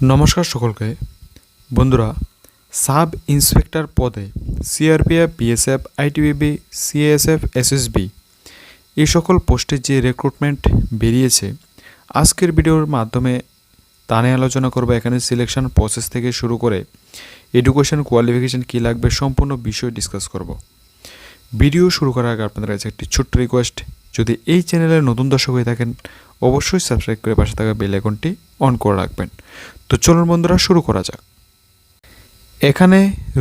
নমস্কার সকলকে। বন্ধুরা, সাব ইন্সপেক্টর পদে CRPF, BSF ITBP CSF, SSB এই সকল পোস্টে যে রিক্রুটমেন্ট বেরিয়েছে, আজকের ভিডিওর মাধ্যমে তা নিয়ে আলোচনা করব এখানে সিলেকশন প্রসেস থেকে শুরু করে এডুকেশন কোয়ালিফিকেশন কী লাগবে সম্পূর্ণ বিষয় ডিসকাস করব। ভিডিও শুরু করার আগে আপনাদের কাছে একটি ছোট্ট রিকোয়েস্ট যদি এই চ্যানেলের নতুন দর্শক হয়ে থাকেন অবশ্যই সাবস্ক্রাইব করে পাশে থাকা বেল আইকনটি অন করে রাখবেন। তো চলুন বন্ধুরা, শুরু করা যাক। এখানে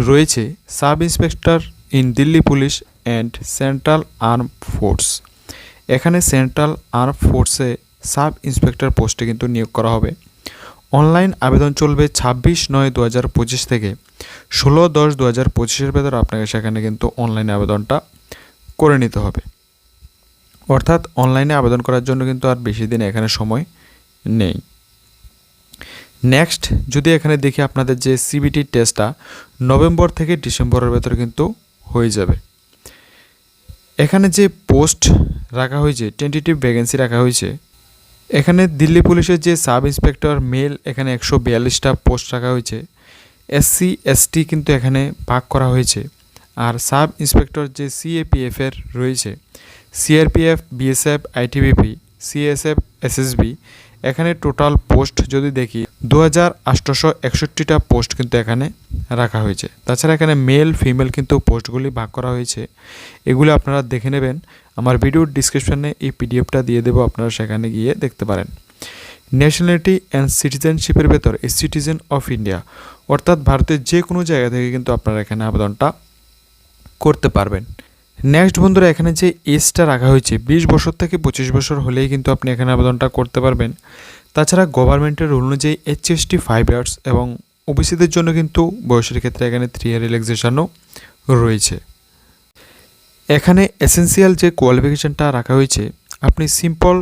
রয়েছে sub inspector in Delhi police and central arm force এখানে সেন্ট্রাল আর্ম ফোর্সে সাব ইন্সপেক্টর পোস্টে কিন্তু নিয়োগ করা হবে। অনলাইন আবেদন চলবে ছাব্বিশ নয় দু হাজার পঁচিশ থেকে। ষোলো দশ দু হাজার পঁচিশের ভেতর আপনাকে সেখানে কিন্তু অনলাইনে আবেদনটা করে নিতে হবে। অর্থাৎ অনলাইনে আবেদন করার জন্য কিন্তু আর বেশি দিন এখানে সময় নেই। নেক্সট যদি এখানে দেখি আপনাদের যে সিবিটি টেস্টটা নভেম্বর থেকে ডিসেম্বরের ভেতরে কিন্তু হয়ে যাবে। এখানে যে পোস্ট রাখা হয়েছে টেন্টেটিভ ভ্যাকেন্সি রাখা হয়েছে, এখানে দিল্লি পুলিশের যে সাব ইন্সপেক্টর মেল এখানে একশো বিয়াল্লিশটা পোস্ট রাখা হয়েছে। এসসি এসটি কিন্তু এখানে ভাগ করা হয়েছে। আর সাব ইন্সপেক্টর যে সিএপিএফ এর রয়েছে CRPF BSF ITBP CSF SSB এখানে টোটাল পোস্ট যদি দেখি দু হাজার আটশোশো একষট্টিটা পোস্ট কিন্তু এখানে রাখা হয়েছে। তাছাড়া এখানে মেল ফিমেল কিন্তু পোস্টগুলি ভাগ করা হয়েছে। এগুলো আপনারা দেখে নেবেন। আমার ভিডিওর ডিসক্রিপশানে এই পিডিএফটা দিয়ে দেবো, আপনারা সেখানে গিয়ে দেখতে পারেন। ন্যাশনালিটি অ্যান্ড সিটিজেনশিপের ভেতর এ সিটিজেন অফ ইন্ডিয়া অর্থাৎ ভারতের যে কোনো জায়গা থেকে কিন্তু আপনারা এখানে আবেদনটা করতে পারবেন। নেক্সট বন্ধুরা, এখানে যে এজটা রাখা হয়েছে, বিশ বছর থেকে পঁচিশ বছর হলেই কিন্তু আপনি এখানে আবেদনটা করতে পারবেন। তাছাড়া গভর্নমেন্টের রুল অনুযায়ী এইচএসটি ফাইভ ইয়ার্স এবং ওবিসিদের জন্য কিন্তু বয়সের ক্ষেত্রে এখানে থ্রি ইয়ার রিল্যাক্সেশনও রয়েছে। এখানে এসেন্সিয়াল যে কোয়ালিফিকেশনটা রাখা হয়েছে, আপনি সিম্পল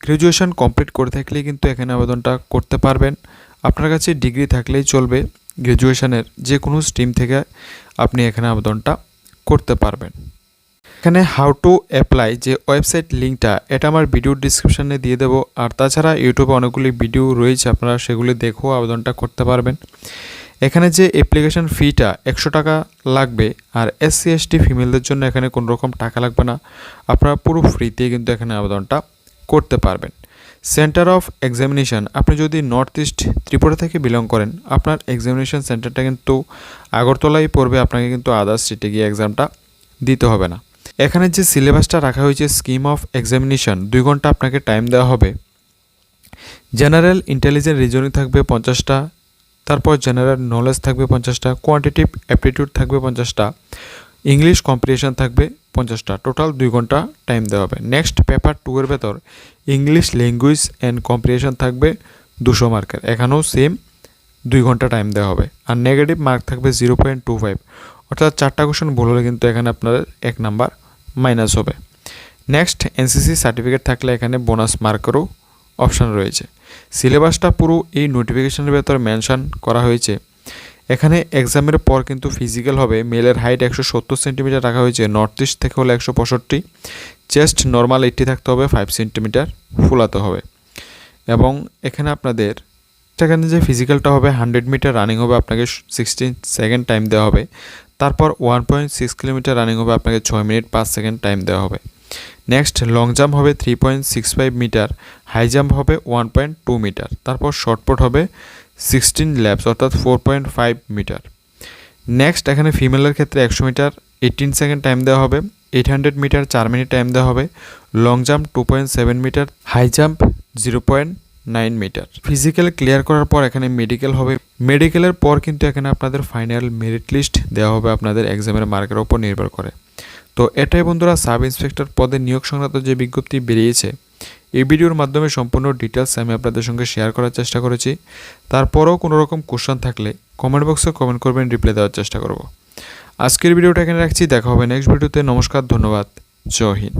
গ্র্যাজুয়েশন কমপ্লিট করে থাকলেই কিন্তু এখানে আবেদনটা করতে পারবেন। আপনার কাছে ডিগ্রি থাকলেই চলবে। গ্র্যাজুয়েশনের যে কোনো স্ট্রিম থেকে আপনি এখানে আবেদনটা করতে পারবেন। এখানে হাউ টু অ্যাপ্লাই যে ওয়েবসাইট লিঙ্কটা এটা আমার ভিডিওর ডিসক্রিপশানে দিয়ে দেবো। আর তাছাড়া ইউটিউবে অনেকগুলি ভিডিও রয়েছে, আপনারা সেগুলি দেখেও আবেদনটা করতে পারবেন। এখানে যে অ্যাপ্লিকেশন ফিটা একশো টাকা লাগবে, আর এস এসসি এসটি ফিমেলদের জন্য এখানে কোনো রকম টাকা লাগবে না। আপনারা পুরো ফ্রিতে কিন্তু এখানে আবেদনটা করতে পারবেন। Centre of examination. আপনি যদি নর্থ ইস্ট ত্রিপুরা থেকে বিলং করেন, আপনার এক্সামিনেশান সেন্টারটা কিন্তু আগরতলায় পড়বে, আপনাকে কিন্তু আদার্স স্টেটে গিয়ে এক্সামটা দিতে হবে না। এখানে যে সিলেবাসটা রাখা হয়েছে স্কিম অফ এক্সামিনেশান দুই ঘণ্টা আপনাকে টাইম দেওয়া হবে। জেনারেল ইন্টেলিজেন্ট রিজনিং থাকবে পঞ্চাশটা, তারপর জেনারেল নলেজ থাকবে পঞ্চাশটা কোয়ান্টিটিভ অ্যাপটিটিউড থাকবে পঞ্চাশটা। ইংলিশ কম্পিটিশন থাকবে পঞ্চাশটা। টোটাল দুই ঘণ্টা টাইম দেওয়া হবে। নেক্সট পেপার টু ভেতর ইংলিশ ল্যাঙ্গুয়েজ অ্যান্ড কম্পিটিশন থাকবে দুশো মার্কের এখানেও সেম দুই ঘণ্টা টাইম দেওয়া হবে। আর নেগেটিভ মার্ক থাকবে জিরো পয়েন্ট টু ফাইভ অর্থাৎ চারটা কোশ্চেন ভুল হলে কিন্তু এখানে আপনার এক নাম্বার মাইনাস হবে। নেক্সট এনসিসি সার্টিফিকেট থাকলে এখানে বোনাস মার্কেরও অপশান রয়েছে। সিলেবাসটা পুরো এই নোটিফিকেশনের ভেতর মেনশন করা হয়েছে। এখানে এক্সামের পর কিন্তু ফিজিক্যাল হবে। মেলের হাইট একশো সত্তর সেন্টিমিটার রাখা হয়েছে নর্থ ইস্ট থেকে হলে একশো পঁয়ষট্টি। চেস্ট নর্মাল এইটটি থাকতে হবে ফাইভ সেন্টিমিটার ফুলাতে হবে। এবং এখানে আপনাদের সেখানে যে ফিজিক্যালটা হবে হান্ড্রেড মিটার রানিং হবে, আপনাকে সিক্সটিন সেকেন্ড টাইম দেওয়া হবে। তারপর one point six kilometre running হবে, আপনাকে ছয় মিনিট পাঁচ সেকেন্ড টাইম দেওয়া হবে। নেক্সট লং জাম্প হবে three point six five metre high jump হবে ওয়ান পয়েন্ট টু মিটার তারপর শর্টপুট হবে সিক্সটিন ল্যাবস অর্থাৎ four point five metre next এখানে ফিমেলের ক্ষেত্রে একশো মিটার এইটিন সেকেন্ড টাইম দেওয়া হবে এইট হান্ড্রেড মিটার চার মিনিট টাইম দেওয়া হবে long jump two point seven metre high jump zero point nine metre physical clear করার পর এখানে মেডিকেল হবে। মেডিকেলের পর কিন্তু এখানে আপনাদের ফাইনাল মেরিট লিস্ট দেওয়া হবে আপনাদের এক্সামের মার্কের ওপর নির্ভর করে। তো এটাই বন্ধুরা সাব ইন্সপেক্টর পদে নিয়োগ সংক্রান্ত যে বিজ্ঞপ্তি বেরিয়েছে এই ভিডিওর মাধ্যমে সম্পূর্ণ ডিটেলস আমি আপনাদের সঙ্গে শেয়ার করার চেষ্টা করেছি। তারপরেও কোনো রকম কোশ্চেন থাকলে কমেন্ট বক্সে কমেন্ট করবেন রিপ্লাই দেওয়ার চেষ্টা করব। আজকের ভিডিওটা এখানে রাখছি, দেখা হবে নেক্সট ভিডিওতে নমস্কার, ধন্যবাদ। জয় হিন্দ।